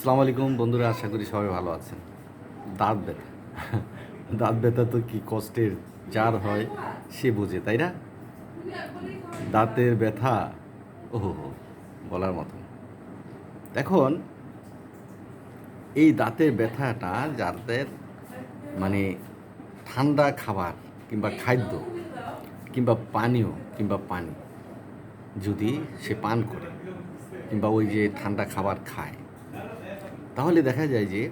আসসালামু আলাইকুম, বন্ধুরা, আশা করি সবাই ভালো আছেন। দাঁত ব্যথা। দাঁত ব্যথা তো কি কষ্টের, যার হয় সে বোঝে, তাই না? দাঁতের ব্যথা, ওহো, বলার মতো। এখন, এই দাঁতের ব্যথাটা যাদের মানে ঠান্ডা খাবার কিংবা খাদ্য কিংবা পানীয় কিংবা পানি যদি সে পান করে কিংবা ওই যে ঠান্ডা খাবার খায় তাহলে দেখা যায় যে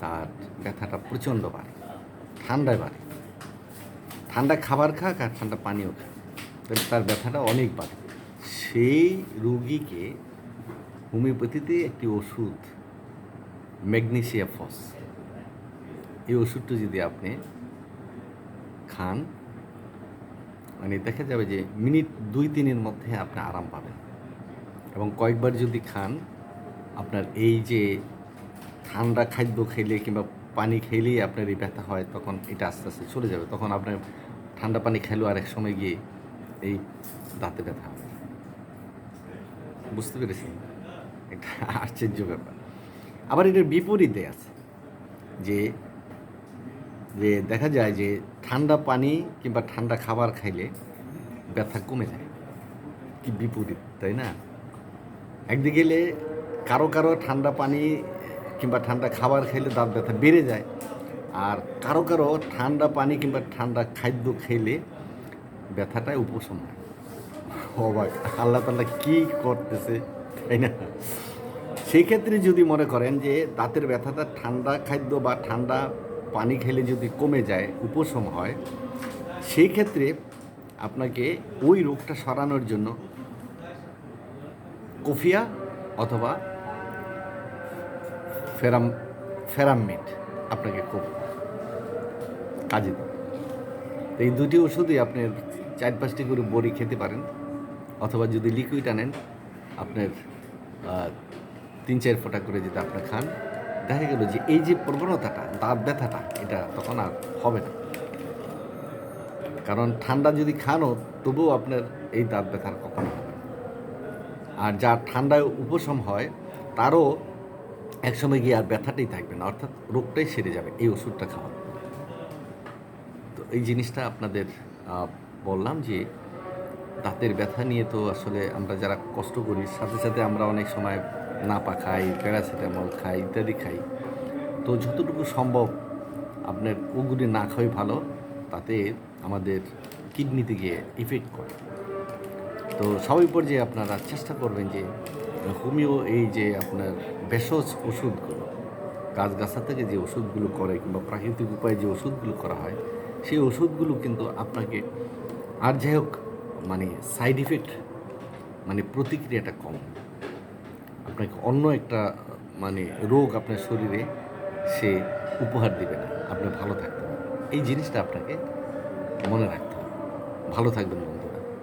তার ব্যথাটা প্রচণ্ড বাড়ে, ঠান্ডায় বাড়ে। ঠান্ডা খাবার খাক আর ঠান্ডা পানীয় খাক, তাহলে তার ব্যথাটা অনেক বাড়ে। সেই রুগীকে হোমিওপ্যাথিতে একটি ওষুধ, ম্যাগনেসিয়া ফস, এই ওষুধটা যদি আপনি খান মানে দেখা যাবে যে মিনিট দুই, তিনের মধ্যে আপনি আরাম পাবেন। এবং কয়েকবার যদি খান আপনার এই যে ঠান্ডা খাদ্য খেলে কিংবা পানি খেলেই আপনার এই ব্যথা হয়, তখন এটা আস্তে আস্তে চলে যাবে। তখন আপনার ঠান্ডা পানি খেলো আর এক সময় গিয়ে এই দাঁতে ব্যথা হবে। বুঝতে পেরেছেন? একটা আশ্চর্য ব্যাপার। আবার এটার বিপরীতে আছে যে যে দেখা যায় যে ঠান্ডা পানি কিংবা ঠান্ডা খাবার খাইলে ব্যথা কমে যায়। কি বিপরীত, তাই না? একদিকে গেলে কারও কারও ঠান্ডা পানি কিংবা ঠান্ডা খাবার খেলে দাঁত ব্যথা বেড়ে যায়। আর কারও কারও ঠান্ডা পানি কিংবা ঠান্ডা খাদ্য খেলে ব্যথাটাই উপশম হয়। অবাক। আল্লাহ তাল্লাহ কী করতেছে, তাই না? সেই ক্ষেত্রে যদি মনে করেন যে দাঁতের ব্যথাটা ঠান্ডা খাদ্য বা ঠান্ডা পানি খেলে যদি কমে যায়, উপশম হয়, সেই ক্ষেত্রে আপনাকে ওই রোগটা সরানোর জন্য কফিয়া অথবা ফেরাম ফেরামমেট আপনাকে খুব কাজে দেবে এই দুটি ওষুধই আপনি চার পাঁচটি করে বড়ি খেতে পারেন, অথবা যদি লিকুইড আনেন, আপনার তিন চার ফোঁটা করে যদি আপনি খান, দেখা গেল যে এই যে প্রবণতাটা, দাঁত ব্যথাটা, এটা তখন আর হবে না। কারণ ঠান্ডা যদি খানও, তবুও আপনার এই দাঁত ব্যথার কখনো হবে আর যার ঠান্ডায় উপশম হয়, তারও একসময় গিয়ে আর ব্যথাটাই থাকবে না, অর্থাৎ রোগটাই সেরে যাবে এই ওষুধটা খাওয়ার। তো এই জিনিসটা আপনাদের বললাম যে দাঁতের ব্যথা নিয়ে তো আসলে আমরা যারা কষ্ট করি, সাথে সাথে আমরা অনেক সময় নাপা খাই, প্যারাসিটামল খাই, ইত্যাদি খাই। তো যতটুকু সম্ভব আপনার ওগুলি না খাওয়াই ভালো, তাতে আমাদের কিডনিতে গিয়ে ইফেক্ট করে। তো সবাই পর্যায়ে আপনারা চেষ্টা করবেন যে হোমিও এই যে আপনার ভেষজ ওষুধগুলো, গাছগাছা থেকে যে ওষুধগুলো করে কিংবা প্রাকৃতিক উপায়ে যে ওষুধগুলো করা হয়, সেই ওষুধগুলো কিন্তু আপনাকে আর যাই হোক মানে সাইড ইফেক্ট মানে প্রতিক্রিয়াটা কম। আপনাকে অন্য একটা মানে রোগ আপনার শরীরে সে উপহার দিবে না। আপনি ভালো থাকতে পারবেন এই জিনিসটা আপনাকে মনে রাখতে হবে। ভালো থাকবেন বন্ধুরা।